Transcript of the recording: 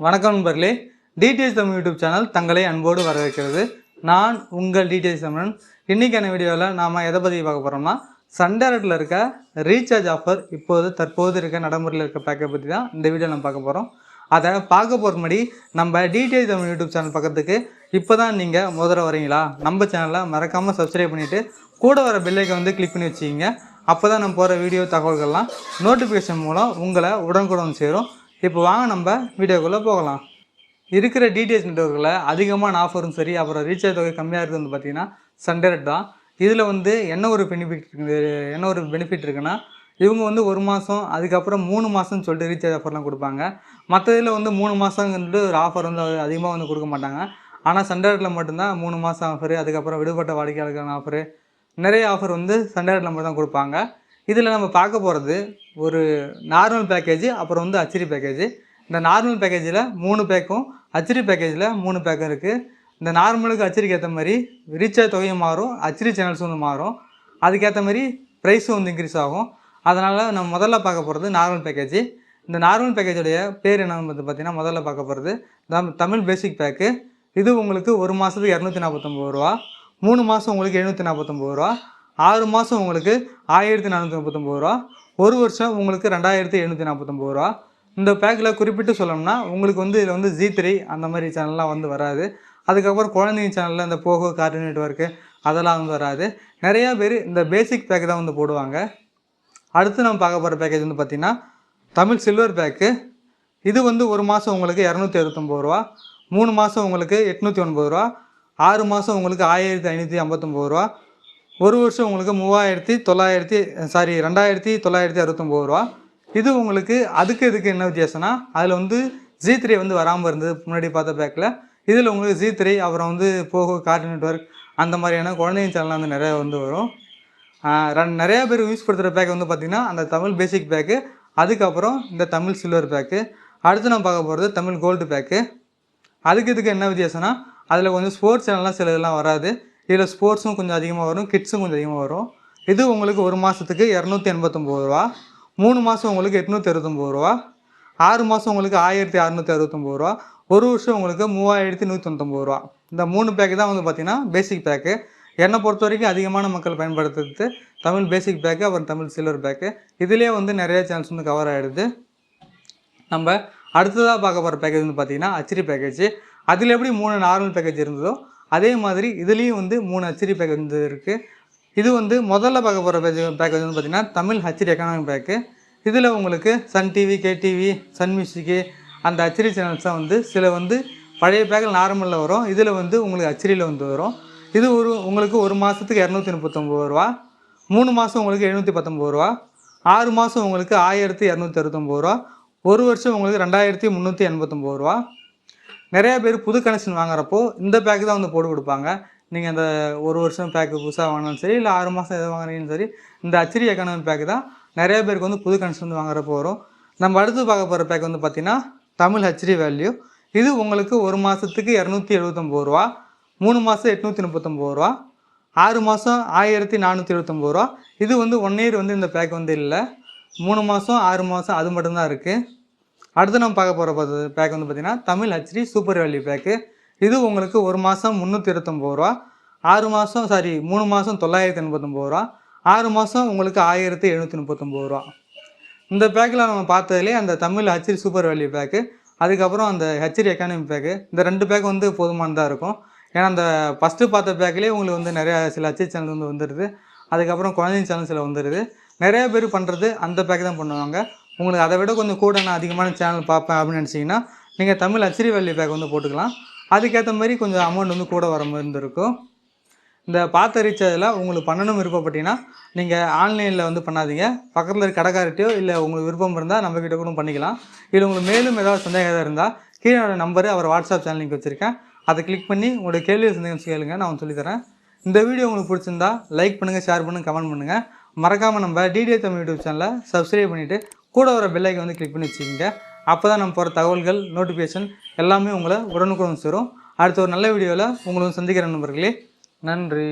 வணக்கம் நண்பர்களே. TDS Tamil YouTube channel தங்களை அன்போடு வரவேற்கிறது. நான் உங்கள் டிடிஎஸ் தமிழன். இன்றைக்கான வீடியோவில் நாம் எதை பற்றி பார்க்க போகிறோம்னா சண்டேரட்டில் இருக்க ரீசார்ஜ் ஆஃபர் இப்போது தற்போது இருக்க நடைமுறையில் இருக்க பேக்கை பற்றி தான் இந்த வீடியோ நம்ம பார்க்க போகிறோம் அதை பார்க்க போகிற முன்னாடி நம்ம டிடிஎஸ் தமிழ் யூடியூப் சேனல் பக்கத்துக்கு இப்போ தான் நீங்கள் முதல்ல வரீங்களா? நம்ம சேனலை மறக்காமல் சப்ஸ்கிரைப் பண்ணிவிட்டு கூட வர பெல்லைக்கை வந்து கிளிக் பண்ணி வச்சுக்கிங்க. அப்போ தான் நம்ம போகிற வீடியோ தகவல்கள்லாம் நோட்டிஃபிகேஷன் மூலம் உங்களை உடனுக்குடன் சேரும். இப்போ வாங்க நம்ம வீடியோக்குள்ளே போகலாம். இருக்கிற டிடிஎச் நெட்ஒர்க்கில் அதிகமான ஆஃபரும் சரி அப்புறம் ரீசார்ஜ் தொகை கம்மியாக இருக்குது வந்து பார்த்தீங்கன்னா சண்டேரட் தான். இதில் வந்து என்ன ஒரு பெனிஃபிட் இருக்குது? என்ன ஒரு பெனிஃபிட் இருக்குன்னா இவங்க வந்து ஒரு மாதம் அதுக்கப்புறம் மூணு மாதம்னு சொல்லிட்டு ரீசார்ஜ் ஆஃபர்லாம் கொடுப்பாங்க. மற்ற இதில் வந்து மூணு மாதங்கிறது ஒரு ஆஃபர் வந்து அதிகமாக வந்து கொடுக்க மாட்டாங்க. ஆனால் சண்டேரட்டில் மட்டும்தான் மூணு மாதம் ஆஃபரு அதுக்கப்புறம் விடுபட்ட வாடிக்கையாளருக்கான ஆஃபரு நிறைய ஆஃபர் வந்து சண்டேரட்டில் மட்டும் தான் கொடுப்பாங்க. இதில் நம்ம பார்க்க போகிறது ஒரு நார்மல் பேக்கேஜ் அப்புறம் வந்து அச்சிரி பேக்கேஜ் இந்த நார்மல் பேக்கேஜில் மூணு பேக்கும் அச்சிரி பேக்கேஜில் மூணு பேக்கும் இருக்குது இந்த நார்மலுக்கு அச்சிரிக்கு ஏற்ற மாதிரி ரீசார்ஜ் தொகையும் மாறும் அச்சிரி சேனல்ஸும் வந்து மாறும். அதுக்கேற்ற மாதிரி ப்ரைஸும் வந்து இன்க்ரீஸ் ஆகும். அதனால் நம்ம முதல்ல பார்க்க போகிறது நார்மல் பேக்கேஜ் இந்த நார்மல் பேக்கேஜுடைய பேர் என்னன்னு வந்து பார்த்தீங்கன்னா முதல்ல பார்க்க போகிறது தம்- தமிழ் பேசிக் பேக்கு இது உங்களுக்கு ஒரு மாதத்துக்கு இரநூத்தி நாற்பத்தொம்பது ரூபா. மூணு மாதம் உங்களுக்கு எழுநூற்றி நாற்பத்தொம்பது ரூபா. ஆறு மாதம் உங்களுக்கு ஆயிரத்தி நானூற்றி முப்பத்தொம்பது ரூபா. ஒரு வருஷம் உங்களுக்கு ரெண்டாயிரத்தி எழுநூற்றி நாற்பத்தொம்பது ரூபா. இந்த பேக்கில் குறிப்பிட்டு சொல்லணும்னா உங்களுக்கு வந்து இதில் வந்து ஜி த்ரீ அந்த மாதிரி சேனல்லாம் வந்து வராது. அதுக்கப்புறம் குழந்தைங்க சேனலில் இந்த போகோ கார்ட்டூன் நெட்ஒர்க்கு அதெல்லாம் வந்து வராது. நிறையா பேர் இந்த பேசிக் பேக் தான் வந்து போடுவாங்க. அடுத்து நம்ம பார்க்க போகிற பேக்கேஜ் வந்து பார்த்திங்கன்னா தமிழ் சில்வர் பேக்கு இது வந்து ஒரு மாதம் உங்களுக்கு இரநூத்தி அறுபத்தொம்பது ரூபா. மூணு மாதம் உங்களுக்கு எட்நூற்றி ஒன்பது ரூபா. ஆறு மாதம் உங்களுக்கு ஆயிரத்தி ஐநூற்றி ஐம்பத்தொம்பது ரூபா. ஒரு வருஷம் உங்களுக்கு மூவாயிரத்தி தொள்ளாயிரத்தி சாரி ரெண்டாயிரத்தி தொள்ளாயிரத்தி அறுபத்தொம்போது ரூபா. இது உங்களுக்கு அதுக்கு இதுக்கு என்ன வித்தியாசம்னா அதில் வந்து ஜி த்ரீ வந்து வராமல் இருந்தது முன்னாடி பார்த்த பேக்கில் இதில் உங்களுக்கு ஜி த்ரீ அப்புறம் வந்து போகோ கார்ட்டூன் நெட்ஒர்க் அந்த மாதிரியான குழந்தைங்க சேனல்லாம் வந்து நிறையா வந்து வரும். ரெண்டு நிறையா பேர் யூஸ் படுத்துகிற பேக் வந்து பார்த்திங்கன்னா அந்த தமிழ் பேசிக் பேக்கு அதுக்கப்புறம் இந்த தமிழ் சில்வர் பேக்கு அடுத்து நான் பார்க்க போகிறது தமிழ் கோல்டு பேக்கு அதுக்கு இதுக்கு என்ன வித்தியாசம்னா அதில் கொஞ்சம் ஸ்போர்ட்ஸ் சேனல்லாம் சில இதெல்லாம் வராது. இதில் ஸ்போர்ட்ஸும் கொஞ்சம் அதிகமாக வரும் கிட்ஸும் கொஞ்சம் அதிகமாக வரும். இது உங்களுக்கு ஒரு மாதத்துக்கு இரநூத்தி எண்பத்தொம்போது ரூபா. மூணு மாதம் உங்களுக்கு எட்நூற்றி அறுபத்தொம்போது ரூபா. ஆறு மாதம் உங்களுக்கு ஆயிரத்தி அறநூற்றி அறுபத்தொம்போது ரூபா. ஒரு வருஷம் உங்களுக்கு மூவாயிரத்தி நூற்றி தொண்ணூத்தொம்பது ரூபா. இந்த மூணு பேக்கு தான் வந்து பார்த்திங்கன்னா பேசிக் பேக்கு என்னை பொறுத்த வரைக்கும் அதிகமான மக்கள் பயன்படுத்துறது தமிழ் பேசிக் பேக்கு அப்புறம் தமிழ் சில்வர் பேக்கு இதுலேயே வந்து நிறைய சேனல்ஸ் வந்து கவர் ஆகிடுது நம்ம அடுத்ததாக பார்க்க போகிற பேக்கேஜ் வந்து பார்த்தீங்கன்னா அச்சிரி பேக்கேஜ் அதில் எப்படி மூணு நார்மல் பேக்கேஜ் இருந்ததோ அதே மாதிரி இதுலேயும் வந்து மூணு அச்சிரி பேக்கேஜ் வந்து இருக்குது இது வந்து முதல்ல பார்க்க போகிற பேக்கேஜ் பேக்கேஜ் வந்து பார்த்திங்கன்னா தமிழ் ஹச்சிரி எக்கனாமிக் பேக்கு இதில் உங்களுக்கு Sun TV KTV Sun music அந்த அச்சிரி சேனல்ஸ் தான் வந்து சில வந்து பழைய பேக்கில் நார்மலில் வரும். இதில் வந்து உங்களுக்கு அச்சிரியில் வந்து வரும். இது ஒரு உங்களுக்கு ஒரு மாதத்துக்கு இரநூத்தி முப்பத்தொம்பது ரூபா. மூணு மாதம் உங்களுக்கு எழுநூற்றி பத்தொம்பது ரூபா. ஆறு மாதம் உங்களுக்கு ஆயிரத்தி இரநூத்தி அறுபத்தொம்பது ரூபா. ஒரு வருஷம் உங்களுக்கு ரெண்டாயிரத்தி முந்நூற்றி எண்பத்தொம்பது ரூபா. நிறைய பேர் புது கனெக்ஷன் வாங்குறப்போ இந்த பேக் தான் வந்து போட்டு கொடுப்பாங்க. நீங்கள் அந்த ஒரு வருஷம் பேக்கு புதுசாக வாங்கினாலும் சரி இல்லை ஆறு மாதம் எது வாங்குறீங்கன்னு சரி இந்த அச்சரி எக்கானமி பேக்கு தான் நிறைய பேருக்கு வந்து புது கனெக்ஷன் வந்து வாங்குறப்போ வரும். நம்ம அடுத்து பார்க்க போகிற பேக் வந்து பார்த்திங்கன்னா தமிழ் ஹெச்டி வேல்யூ இது உங்களுக்கு ஒரு மாதத்துக்கு இரநூத்தி எழுபத்தொம்பது ரூபா மூணு மாதம் எட்நூற்றி முப்பத்தொம்பது ரூபா ஆறு மாதம் ஆயிரத்தி நானூற்றி எழுபத்தொம்பது ரூபா. இது வந்து ஒன் இயர் வந்து இந்த பேக் வந்து இல்லை. மூணு மாதம் ஆறு மாதம் அது மட்டும்தான் இருக்குது அடுத்து நம்ம பார்க்க போகிற பேக் வந்து பார்த்திங்கன்னா Tamil HD super value pack இது உங்களுக்கு ஒரு மாதம் முந்நூற்றி இருபத்தொம்பது ரூபா. ஆறு மாதம் சாரி மூணு மாதம் தொள்ளாயிரத்தி எண்பத்தொம்பது ரூபா. ஆறு மாதம் உங்களுக்கு ஆயிரத்தி எழுநூற்றி முப்பத்தொம்பது ரூபா. இந்த பேக்கில் நம்ம பார்த்ததுலேயே அந்த Tamil HD super value pack அதுக்கப்புறம் அந்த ஹெச்டி எக்கானமி பேக்கு இந்த ரெண்டு பேக் வந்து போதுமானதாக இருக்கும். ஏன்னா அந்த ஃபஸ்ட்டு பார்த்த பேக்லேயே உங்களுக்கு வந்து நிறையா சில ஹச்டி சேனல் வந்து வந்துடுது அதுக்கப்புறம் குழந்தைங்க சேனல் சில வந்துடுது நிறைய பேர் பண்ணுறது அந்த பேக் தான் பண்ணுவாங்க. உங்களுக்கு அதை விட கொஞ்சம் கூட நான் அதிகமான சேனல் பார்ப்பேன் அப்படின்னு நினச்சிங்கன்னா நீங்கள் தமிழ் அச்சிரி வேல்யூ பேக் வந்து போட்டுக்கலாம். அதுக்கேற்ற மாதிரி கொஞ்சம் அமௌண்ட் வந்து கூட வர மாதிரி இருந்திருக்கும். இந்த பார்த்த ரீசார்ஜில் உங்களுக்கு பண்ணணும் விருப்பப்பட்டீங்கன்னா நீங்கள் ஆன்லைனில் வந்து பண்ணாதீங்க. பக்கத்தில் இருக்க கடைக்கார்ட்டையோ இல்லை உங்களுக்கு விருப்பம் இருந்தால் நம்மக்கிட்ட கூட பண்ணிக்கலாம். இல்லை உங்களுக்கு மேலும் ஏதாவது சந்தேகம் இருந்தால் கீழே நம்பரு அவர் வாட்ஸ்அப் சேனல் லிங்க் வச்சுருக்கேன். அதை கிளிக் பண்ணி உங்களுடைய கேள்வி சந்தேகம் கேளுங்க நான் சொல்லித்தரேன். இந்த வீடியோ உங்களுக்கு பிடிச்சிருந்தா லைக் பண்ணுங்கள் ஷேர் பண்ணுங்கள் கமெண்ட் பண்ணுங்கள் மறக்காமல் நம்ம டிடிஏ தமிழ் யூடியூப் சேனலை சப்ஸ்கிரைப் பண்ணிவிட்டு கூட வர பெல்லைக்கை வந்து கிளிக் பண்ணி வச்சுக்கோங்க. அப்போ தான் நம்ம போகிற தகவல்கள் நோட்டிஃபிகேஷன் எல்லாமே உங்களை உடனுக்குடன் சேரும். அடுத்த ஒரு நல்ல வீடியோவில் உங்களை சந்திக்கிற நண்பர்களே நன்றி.